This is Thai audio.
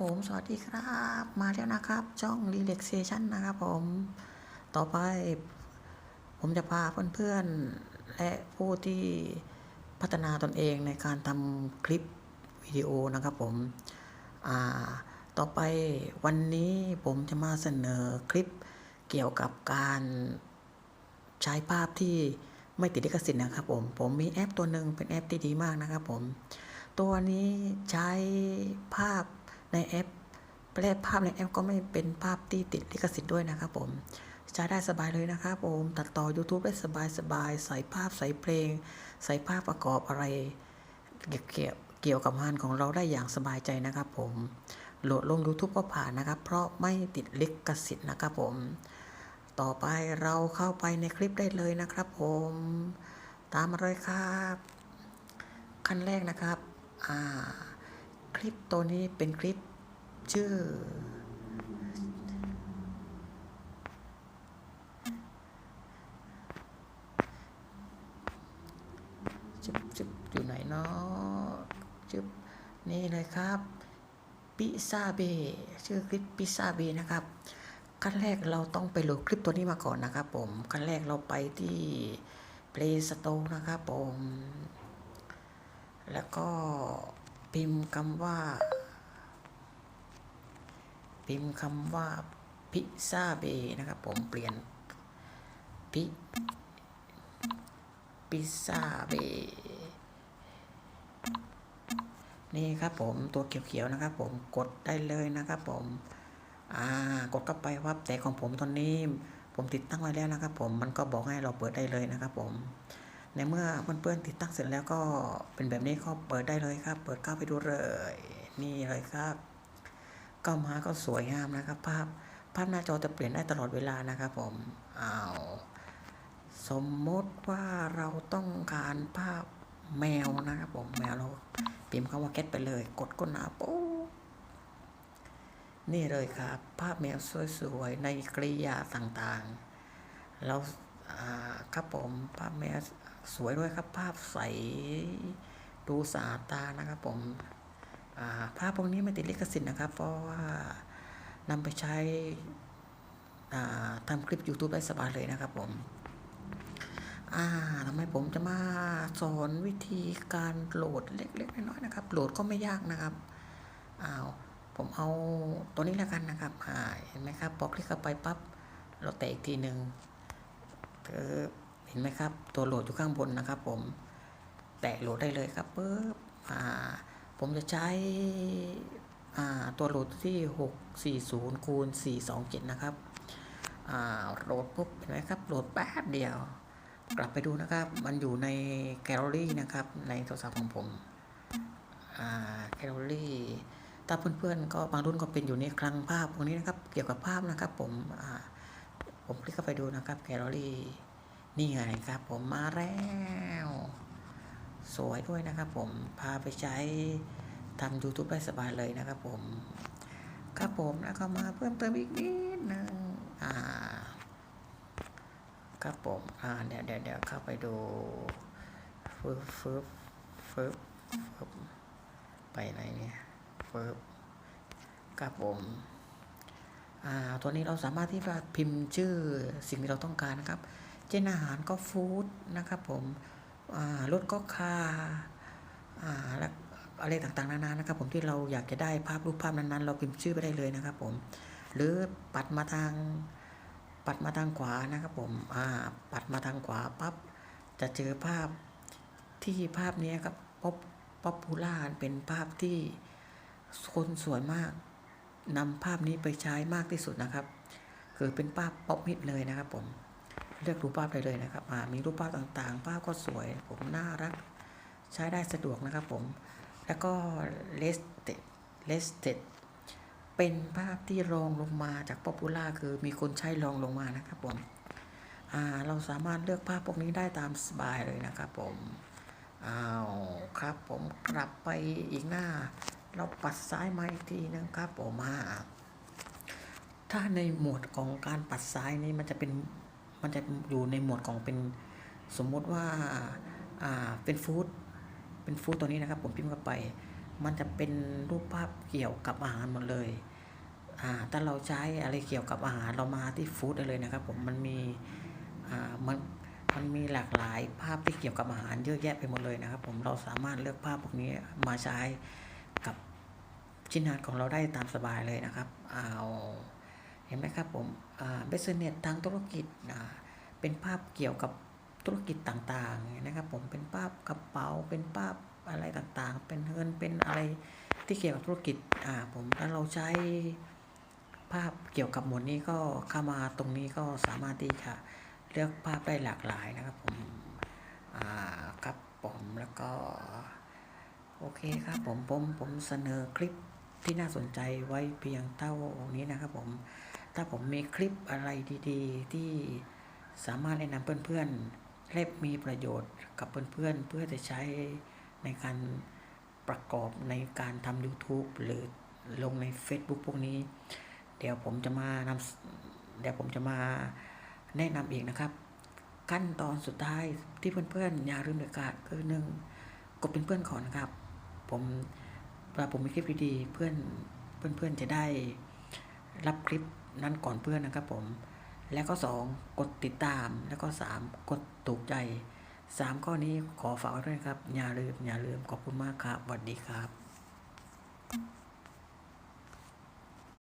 ผมสวัสดีครับ มาแล้วนะครับ ช่อง relaxation นะครับผม ต่อไป ผมจะพาเพื่อนๆ และผู้ที่พัฒนาตนเองในการทำคลิปวิดีโอนะครับผมต่อไปวันนี้ผมจะมาเสนอคลิปเกี่ยวกับการใช้ภาพที่ไม่ติดลิขสิทธิ์นะครับผม ผมมีแอปตัวหนึ่งเป็นแอปที่ดีมากนะครับผม ตัวนี้ใช้ภาพ ในแอปแปลภาพในแอปก็ไม่เป็นภาพที่ติดลิขสิทธิ์ด้วยนะครับผมใช้ได้สบายเลยนะครับผมตัดต่อ YouTube ได้สบายสบายใส่ภาพใส่เพลง ใส่ภาพประกอบอะไร เกี่ยวเกี่ยวกับงานของเราได้อย่างสบายใจนะครับผมโหลดลง YouTube ก็ผ่านนะครับ เพราะไม่ติดลิขสิทธิ์นะครับผมต่อไปเราเข้าไปในคลิปได้เลยนะครับผม ตามมาเลยครับ ขั้นแรกนะครับ อ่า คลิปตัวนี้เป็นคลิปชื่อ จุบจุบอยู่ไหนเนาะจุบนี่เลยครับพิซซ่าเบชื่อคลิปพิซซ่าเบนะครับขั้นแรกเราต้องไปโหลดคลิปตัวนี้มาก่อนนะครับผมขั้นแรกเราไปที่ Play Store นะครับผม แล้วก็ พิมพ์คำว่า พิมพ์คำว่าพิซาเบนะครับ ผมเปลี่ยนพิพิซาเบนี่ครับผมตัวเขียวๆนะครับ ผมกดได้เลยนะครับ ผมอ่ากดเข้าไปว่าแต่ของผมตอนนี้ ผมติดตั้งไว้แล้วนะครับ ผมมันก็บอกให้เราเปิดได้เลยนะครับ ผม ในเมื่อเพื่อนๆติดตั้งเสร็จแล้วก็เป็นแบบนี้ก็เปิดได้เลยครับ เปิดเข้าไปดูเลย นี่เลยครับก็มาก็สวยงามนะครับ ภาพภาพหน้าจอจะเปลี่ยนได้ตลอดเวลานะครับผมอ้าวสมมติว่าเราต้องการภาพแมวนะครับผมแมวเราพิมพ์คำว่าแกตไปเลย กดก้นหนาปุ๊บนี่เลยครับ ภาพแมวสวยๆในกริยาต่างๆ เราครับผมภาพแมว สวยด้วยครับ ภาพใสดูสะอาดตานะครับผมาภาพพวกนี้ไม่ติดลิขสิทธิ์นะครับ เพราะว่านำไปใช้ทำคลิป YouTube ได้สบายเลยนะครับผมทำไมผมจะมาสอนวิธีการโหลดเล็กๆน้อยๆนะครับ โหลดก็ไม่ยากนะครับอ้าวผมเอาตัวนี้แล้วกันนะครับเห็นไหมครับพอคลิกเข้าไปปั๊บเราแตะอีกทีหนึ่งคือ ห็นไหมครับ ตัวโหลดอยู่ข้างบนนะครับ ผมแตะโหลดได้เลยครับปึ๊บอ่าผมจะใช้อ่าตัวโหลดที่ 640คูณ427 นะครับอ่าโหลดปุ๊บเห็นไหมครับโหลดแป๊บเดียว กลับไปดูนะครับ มันอยู่ในแกลเลอรี่นะครับ ในโทรศัพท์ของผมอ่าแกลเลอรี่ถ้าเพื่อนๆก็บางรุ่นก็เป็นอยู่ในคลังภาพพวกนี้นะครับ เกี่ยวกับภาพนะครับ ผมผมคลิกเข้าไปดูนะครับแกลเลอรี่ นี่ไงครับผมมาแล้ว สวยด้วยนะครับผมพาไปใช้ทำ YouTube ได้สบายเลยนะครับผม ครับผมแล้วก็มาเพิ่มเติมอีกนิดนึงอ่า ครับผม อ่าเดี๋ยวเดี๋ยวเดี๋ยวเข้าไปดูฟึบฟึบฟึบฟึบไปไหนเนี่ยฟึบครับผม อ่า ตัวนี้เราสามารถที่จะพิมพ์ชื่อสิ่งที่เราต้องการนะครับ เช่นอาหารก็ฟู้ดนะครับผมรถก็คาร์อ่าแล้วอะไรต่างๆนานานะครับ ผมที่เราอยากจะได้ภาพรูปภาพนั้นๆ เราพิมพ์ชื่อไปได้เลยนะครับ ผม หรือปัดมาทางปัดมาทางขวานะครับ ผมปัดมาทางขวาปั๊บจะเจอภาพที่ภาพนี้ครับป๊อปป๊อปปูล่าเป็นภาพที่คนสวยมากนำภาพนี้ไปใช้มากที่สุดนะครับ คือเป็นภาพป๊อปฮิตเลยนะครับผม เลือกรูปภาพได้เลยนะครับมีรูปภาพต่างๆ ภาพก็สวย ผมน่ารัก ใช้ได้สะดวกนะครับผม แล้วก็ less less เป็นภาพที่รองลงมาจากป๊อปปูล่าคือมีคนใช้รองลงมานะครับผมเราสามารถเลือกภาพพวกนี้ได้ตามสบายเลยนะครับผมอ้าวครับผมกลับไปอีกหน้า เราปัดซ้ายมาอีกทีนึงครับผมอ่าถ้าในหมวดของการปัดซ้ายนี้มันจะเป็น มันจะอยู่ในหมวดของเป็นสมมุติว่าอ่าเป็นฟู้ดเป็นฟู้ดตัวนี้นะครับ ผมพิมพ์เข้าไป มันจะเป็นรูปภาพเกี่ยวกับอาหารหมดเลยอ่าถ้าเราใช้อะไรเกี่ยวกับอาหารเรามาที่ฟู้ดได้เลยนะครับ ผมมันมีอ่ามันมันมีหลากหลายภาพที่เกี่ยวกับอาหารเยอะแยะไปหมดเลยนะครับ ผมเราสามารถเลือกภาพพวกนี้มาใช้กับชิ้นงานของเราได้ตามสบายเลยนะครับเอา ห็นไหมครับผมเบสเน็ตทางธุรกิจเป็นภาพเกี่ยวกับธุรกิจต่างๆนะครับผมเป็นภาพกระเป๋าเป็นภาพอะไรต่างๆ เป็นเงินเป็นอะไรที่เกี่ยวกับธุรกิจอ่าผมถ้าเราใช้ภาพเกี่ยวกับหมวดนี้ก็เข้ามาตรงนี้ก็สามารถที่จะเลือกภาพได้หลากหลายนะครับผมอ่าครับผมแล้วก็โอเคครับผมผมผมเสนอคลิปที่น่าสนใจไว้เพียงเท่านี้นะครับผม ถ้าผมมีคลิปอะไรดีๆ ที่สามารถแนะนำเพื่อนๆและมีประโยชน์กับเพื่อนๆ เพื่อจะใช้ในการประกอบในการทำ YouTube หรือลงใน Facebook พวกนี้ เดี๋ยวผมจะมานำเดี๋ยวผมจะมาแนะนำอีกนะครับ ขั้นตอนสุดท้ายที่เพื่อนๆอย่าลืมเด็ดขาดคือหนึ่งกดเป็นเพื่อนก่อนนะครับ ผมเวลาผมมีคลิปดีๆเพื่อนเพื่อนๆจะได้รับคลิป นั้นก่อนเพื่อนนะครับผม แล้วก็สองกดติดตาม แล้วก็สามกดถูกใจสามข้อนี้ขอฝากไว้ด้วยครับ อย่าลืมอย่าลืมขอบคุณมากครับสวัสดีครับ